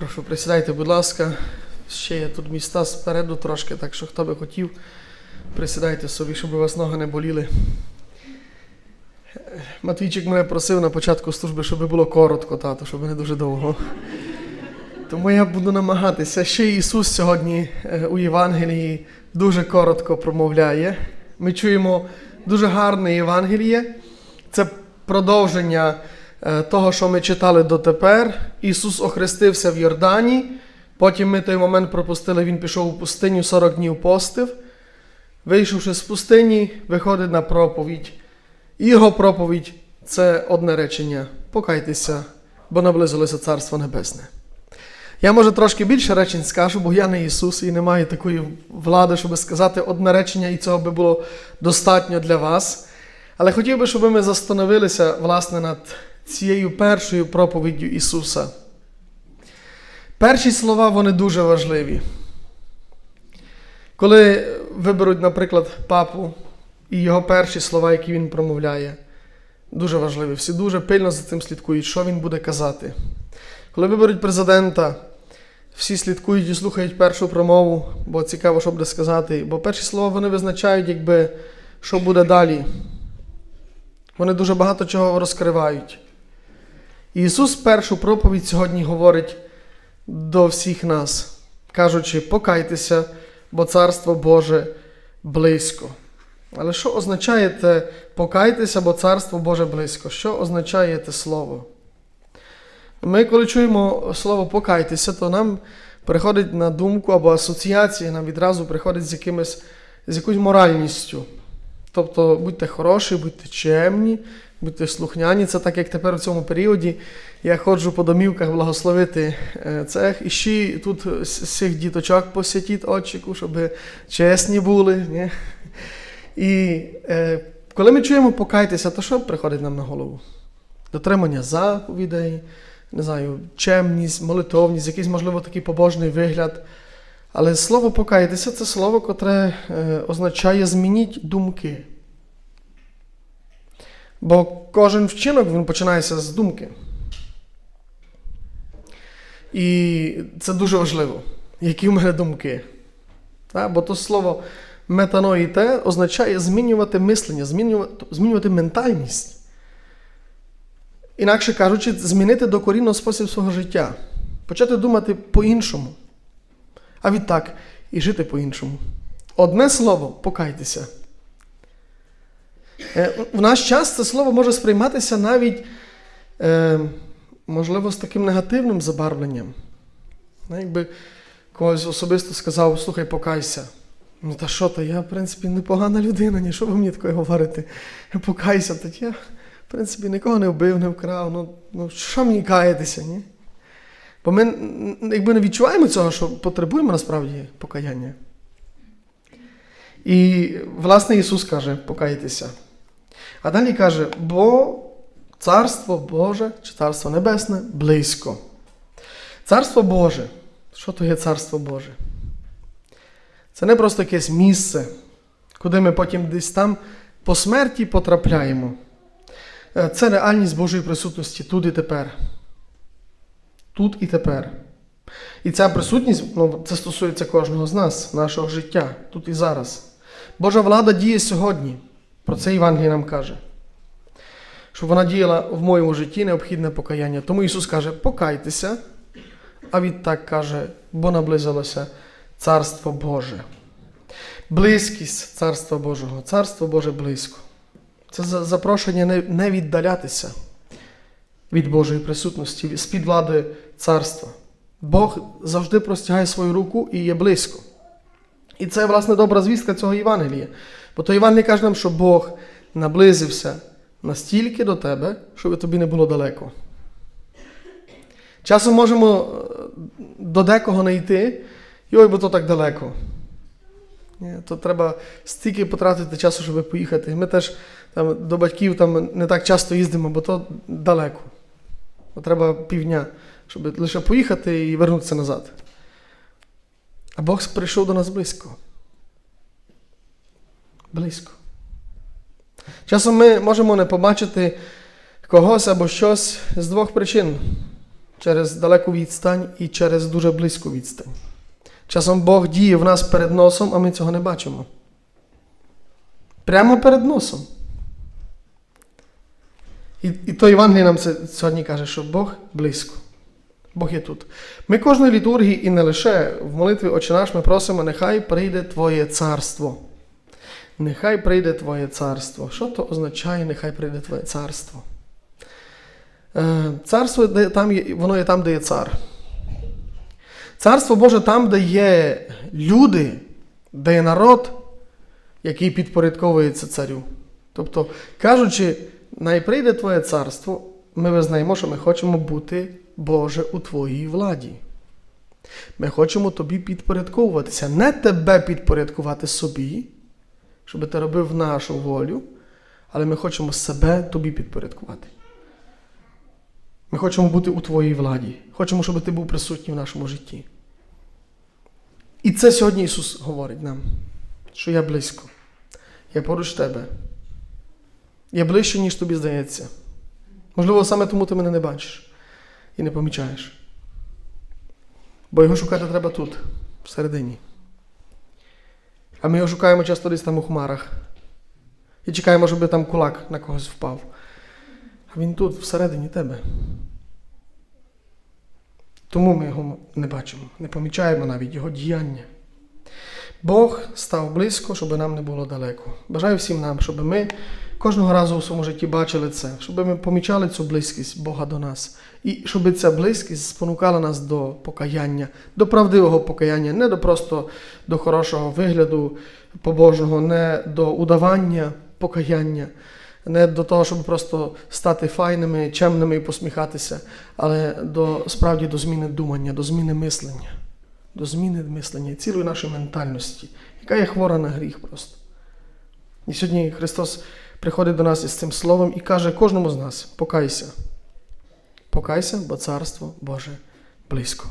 Прошу, присідайте, будь ласка. Ще є тут міста спереду трошки, так що хто би хотів, присідайте собі, щоб у вас ноги не боліли. Матвійчик мене просив на початку служби, щоб було коротко, тато, щоб не дуже довго. Тому я буду намагатися. Ще Ісус сьогодні е, у Євангелії дуже коротко промовляє. Ми чуємо дуже гарне Євангеліє. Це продовження того, що ми читали дотепер. Ісус охрестився в Йордані. Потім ми той момент пропустили, Він пішов у пустиню 40 днів постив. Вийшовши з пустині, виходить на проповідь. Його проповідь це одне речення: покайтеся, бо наблизилося Царство Небесне. Я може трошки більше речень скажу, бо я не Ісус і не маю такої влади, щоб сказати одне речення, і цього би було достатньо для вас. Але хотів би, щоб ми застановилися власне над цією першою проповіддю Ісуса. Перші слова вони дуже важливі. Коли виберуть, наприклад, папу і його перші слова, які він промовляє, дуже важливі. Всі дуже пильно за цим слідкують, що він буде казати. Коли виберуть президента, всі слідкують і слухають першу промову, бо цікаво, що буде сказати. Бо перші слова вони визначають, якби, що буде далі. Вони дуже багато чого розкривають. Ісус першу проповідь сьогодні говорить до всіх нас, кажучи, покайтеся, бо Царство Боже близько. Але що означає те покайтеся, бо Царство Боже близько? Що означає те слово? Ми, коли чуємо слово покайтеся, то нам приходить на думку або асоціація, нам відразу приходить з якимось, з якоюсь моральністю. Тобто будьте хороші, будьте чемні, будьте слухняні. Це так, як тепер у цьому періоді я ходжу по домівках благословити е, цех. І ще тут цих діточок посвятіть очіку, щоб чесні були. Ні? І е, коли ми чуємо покайтеся, то що приходить нам на голову? Дотримання заповідей, не знаю, чемність, молитовність, якийсь, можливо, такий побожний вигляд. Але слово покаятися це слово, котре е, означає змініть думки. Бо кожен вчинок він починається з думки. І це дуже важливо, які в мене думки. Так? Бо то слово метаноїте означає змінювати мислення, змінювати, змінювати ментальність. Інакше кажучи, змінити докорінно спосіб свого життя, почати думати по-іншому. А відтак і жити по-іншому. Одне слово покайтеся. Е, В наш час це слово може сприйматися навіть, е, можливо, з таким негативним забарвленням. Ну, Якби когось особисто сказав, слухай, покайся. Ну, та що то, я, в принципі, непогана людина, ні, що ви мені таке говорите? Покайся, так я, в принципі, нікого не вбив, не вкрав. Ну, ну що мені каятися, ні? Бо ми якби не відчуваємо цього, що потребуємо насправді покаяння. І, власне, Ісус каже, покайтеся. А далі каже, бо Царство Боже чи Царство Небесне близько. Царство Боже. Що то є Царство Боже? Це не просто якесь місце, куди ми потім десь там по смерті потрапляємо. Е, Це реальність Божої присутності тут і тепер. Тут і тепер. І ця присутність, ну, це стосується кожного з нас, нашого життя, тут і зараз. Божа влада діє сьогодні. Про це Євангеліє нам каже. Щоб вона діяла в моєму житті необхідне покаяння. Тому Ісус каже, покайтеся, а відтак каже, бо наблизилося Царство Боже. Близькість Царства Божого, Царство Боже близько. Це запрошення не віддалятися від Божої присутності, з-під влади царства. Бог завжди простягає свою руку і є близько. І це, власне, добра звістка цього Євангелія. Бо то Євангеліє каже нам, що Бог наблизився настільки до тебе, щоб тобі не було далеко. Часом можемо е, до декого не йти, і ой, бо то так далеко. То треба стільки потратити часу, щоб поїхати. Ми теж там, до батьків там, не так часто їздимо, бо то далеко. Бо треба півдня, щоб лише поїхати і вернутися назад. А Бог прийшов до нас близько. Близько. Часом ми можемо не побачити когось або щось з двох причин. через далеку відстань і через дуже близьку відстань. Часом Бог діє в нас перед носом, а ми цього не бачимо. Прямо перед носом. І, і то Євангеліє нам це сьогодні каже, що Бог близько. Бог є тут. Ми кожної літургії і не лише в молитві Отче наш ми просимо, нехай прийде Твоє царство. Нехай прийде Твоє царство. Що то означає, нехай прийде Твоє царство? Е, Царство там є, воно є там, де є цар. Царство Боже там, де є люди, де є народ, який підпорядковується царю. Тобто, кажучи, най прийде Твоє царство, ми визнаємо, що ми хочемо бути, Боже, у Твоїй владі. Ми хочемо тобі підпорядковуватися, не тебе підпорядкувати собі, щоб ти робив нашу волю, але ми хочемо себе тобі підпорядкувати. Ми хочемо бути у Твоїй владі. Хочемо, щоб ти був присутній в нашому житті. І це сьогодні Ісус говорить нам, що я близько. Я поруч тебе. Я ближче, ніж тобі здається. Можливо, саме тому ти мене не бачиш і не помічаєш. Бо його шукати треба тут, всередині. А ми його шукаємо часто десь там у хмарах. І чекаємо, щоб там кулак на когось впав. А він тут, всередині тебе. Тому ми його не бачимо, не помічаємо навіть його діяння. Бог став близько, щоб нам не було далеко. Бажаю всім нам, щоб ми кожного разу у своєму житті бачили це, щоб ми помічали цю близькість Бога до нас. І щоб ця близькість спонукала нас до покаяння, до правдивого покаяння, не до просто до хорошого вигляду побожного, не до удавання покаяння, не до того, щоб просто стати файними, чемними і посміхатися, але до справді до зміни думання, до зміни мислення, до зміни мислення, цілої нашої ментальності, яка є хвора на гріх просто. І сьогодні Христос приходить до нас із цим словом і каже кожному з нас: покайся. Покайся, бо царство Боже близько.